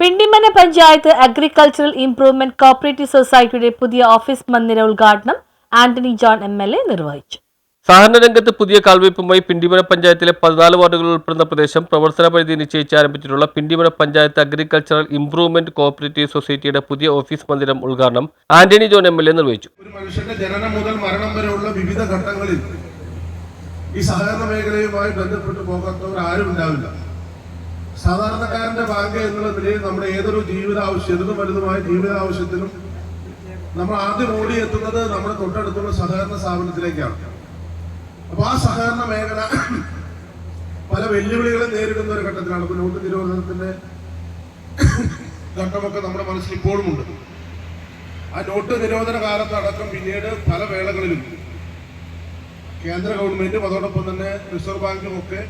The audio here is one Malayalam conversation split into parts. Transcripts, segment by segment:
Pindimana panchayat agricultural improvement cooperative സൊസൈറ്റിയുടെ പുതിയ ഓഫീസ് മന്ദിര ഉദ്ഘാടനം Antony John M L A നിർവഹിച്ചു. സഹകരണ രംഗത്ത് പുതിയ കാൽവയ്പുമായി പിണ്ടിമന പഞ്ചായത്തിലെ പതിനാല് വാർഡുകൾ ഉൾപ്പെടുന്ന പ്രദേശം പ്രവർത്തന പരിധി നിശ്ചയിച്ച് ആരംഭിച്ചിട്ടുള്ള Pindimana panchayat agricultural improvement cooperative സൊസൈറ്റിയുടെ പുതിയ ഓഫീസ് മന്ദിരം ഉദ്ഘാടനം Antony John M L A നിർവഹിച്ചു. ഒരു മനുഷ്യന്റെ ജനനം മുതൽ മരണം വരെയുള്ള വിവിധ ഘട്ടങ്ങളിൽ ഈ സഹകരണ മേഖലയുമായി ബന്ധപ്പെട്ട് പോകാത്തവർ ആരും ഉണ്ടാവില്ല. സാധാരണക്കാരന്റെ ഭാഗ്യം എന്നുള്ള നിലയിൽ നമ്മുടെ ഏതൊരു ജീവിത ആവശ്യത്തിനും വലുതുമായ ജീവിതാവശ്യത്തിനും നമ്മൾ ആദ്യം ഓടിയെത്തുന്നത് നമ്മുടെ തൊട്ടടുത്തുള്ള സഹകരണ സ്ഥാപനത്തിലേക്കാണ്. അപ്പൊ ആ സഹകരണ മേഖല പല വെല്ലുവിളികളെ നേരിടുന്ന ഒരു ഘട്ടത്തിലാണ്. ഇപ്പൊ നോട്ട് നിരോധനത്തിന്റെ ഘട്ടമൊക്കെ നമ്മുടെ മനസ്സിൽ ഇപ്പോഴും ഉണ്ട് ആ നോട്ട് നിരോധന കാലത്തടക്കം പിന്നീട് പല വേളകളിലും കേന്ദ്ര ഗവൺമെന്റും അതോടൊപ്പം തന്നെ റിസർവ് ബാങ്കും ഒക്കെ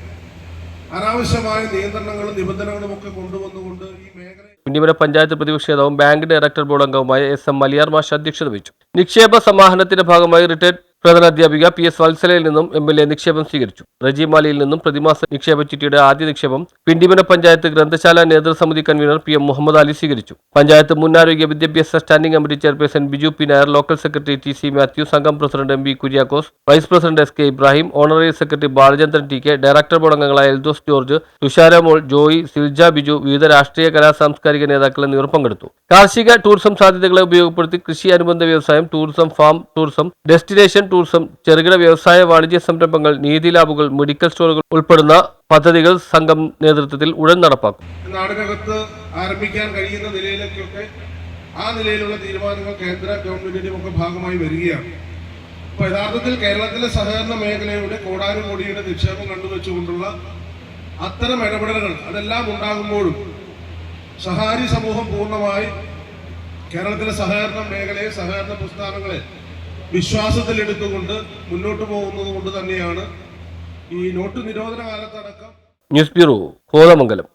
അനാവശ്യമായ നിയന്ത്രണങ്ങളും നിബന്ധനകളും ഒക്കെ കൊണ്ടുവന്നുകൊണ്ട് ഈ മേഖല കുഞ്ഞിമല പഞ്ചായത്ത് പ്രതിപക്ഷ നേതാവും ബാങ്ക് ഡയറക്ടർ ബോർഡ് അംഗവുമായ എസ് എം മലിയാർ മാഷ് അധ്യക്ഷത വഹിച്ചു. നിക്ഷേപ സമാഹരണത്തിന്റെ ഭാഗമായി റിട്ടയർഡ് പ്രധാനാധ്യാപിക പി എസ് വത്സലയിൽ നിന്നും എം എൽ എ നിക്ഷേപം സ്വീകരിച്ചു. റജിമാലിയിൽ നിന്നും പ്രതിമാസ നിക്ഷേപ ചിട്ടിയുടെ ആദ്യ നിക്ഷേപം പിണ്ടിമന പഞ്ചായത്ത് ഗ്രന്ഥശാല നേതൃസമിതി convener P M Muhammad Ali സ്വീകരിച്ചു. പഞ്ചായത്ത് മുന്നാരോഗ്യ വിദ്യാഭ്യാസ standing committee chairperson Biju P Nair local secretary T C Mathew സംഘം president M V Kuriakose vice president S K Ibrahim honorary secretary Balachandran T K director board അംഗങ്ങളായ എൽദോസ് ജോർജ് തുഷാരമോൾ ജോയി സിൽജ ബിജു വിവിധ രാഷ്ട്രീയ കലാ സാംസ്കാരിക നേതാക്കൾ എന്നിവർ പങ്കെടുത്തു. കാർഷിക ടൂറിസം സാധ്യതകളെ ഉപയോഗപ്പെടുത്തി കൃഷി അനുബന്ധ വ്യവസായം tourism farm tourism destination tourism ചെറുകിട വ്യവസായ വാണിജ്യ സംരംഭങ്ങൾ നീതി ലാബുകൾ മെഡിക്കൽ സ്റ്റോറുകൾ ഉൾപ്പെടുന്ന പദ്ധതികൾ സംഘം നേതൃത്വത്തിൽ ഉടൻ നടപ്പാക്കും. നാടിനകത്ത് ആരംഭിക്കാൻ കഴിയുന്ന നിലയിലേക്കൊക്കെ ആ നിലയിലുള്ള തീരുമാനങ്ങൾ കേന്ദ്ര ഗവൺമെന്റിന്റെ ഒക്കെ ഭാഗമായി വരികയാണ്. അപ്പൊ യഥാർത്ഥത്തിൽ കേരളത്തിലെ സഹകരണ മേഖലയുടെ കോടാനുകോടിയുടെ നിക്ഷേപം കണ്ടുവച്ചുകൊണ്ടുള്ള അത്തരം ഇടപെടലുകൾ അതെല്ലാം ഉണ്ടാകുമ്പോഴും സഹാരി സമൂഹം പൂർണമായി കേരളത്തിലെ സഹകരണ മേഖലയെ സഹകരണ പ്രസ്ഥാനങ്ങളെ വിശ്വാസത്തിലെടുത്തുകൊണ്ട് മുന്നോട്ട് പോകുന്നത് കൊണ്ട് തന്നെയാണ് ഈ നോട്ട് നിരോധന കാലത്തടക്കം. News bureau Kothamangalam.